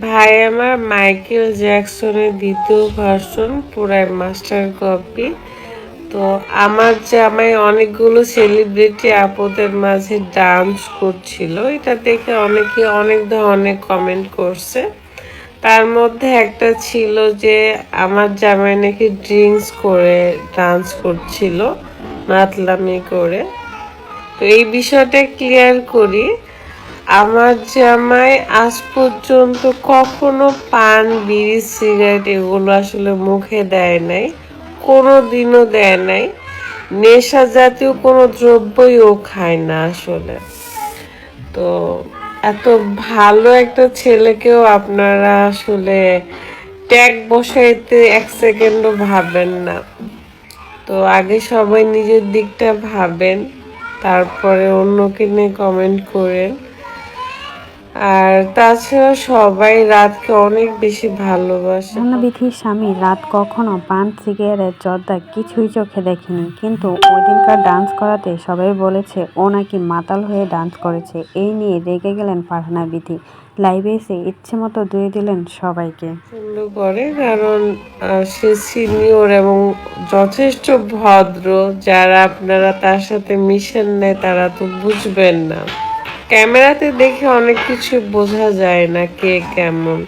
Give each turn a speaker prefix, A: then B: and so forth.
A: ভাই আমার মাইকেল জ্যাকসনের দ্বিতীয় ভার্সন পুরাই মাস্টার কপি। তো আমার জামাই অনেকগুলো সেলিব্রিটি আপদের মাঝে ডান্স করছিল। এটা দেখে অনেকে অনেক ধরনের কমেন্ট করছে। তার মধ্যে একটা ছিল যে আমার জামাই নাকি ড্রিঙ্কস করে ডান্স করছিল, মাতলামি করে। তো এই বিষয়টা ক্লিয়ার করি। আমার জামাই আজ পর্যন্ত কখনো পান, বিড়ি, সিগারেট এগুলো আসলে মুখে দেয় নাই কোনো দিনও দেয় নাই। নেশা জাতীয় কোনো দ্রব্যই ও খায় না আসলে। তো এত ভালো একটা ছেলেকেও আপনারা আসলে ট্যাগ বসাইতে এক সেকেন্ডও ভাবেন না। তো আগে সবাই নিজের দিকটা ভাবেন, তারপরে অন্যকে নিয়ে কমেন্ট করেন। আর তাছাড়া সবাই রাতকে অনেক বেশি ভালোবাসে।
B: বিধির স্বামী রাত কখনো পান সিগারেট জর্দা কিছুই চোখে দেখেনি। কিন্তু ওই দিনকার ডান্স করাতে সবাই বলেছে ও নাকি মাতাল হয়ে ডান্স করেছে। এই নিয়ে রেগে গেলেন ফারহানা বিধি লাইভে এসে ইচ্ছে মতো ধুয়ে দিলেন সবাইকে।
A: করে কারণ সে সিনিয়র এবং যথেষ্ট ভদ্র। যারা আপনারা তার সাথে মিশেন নেয় তারা তো বুঝবেন না। ক্যামেরাতে দেখে অনেক কিছু বোঝা যায় না কে কেমন।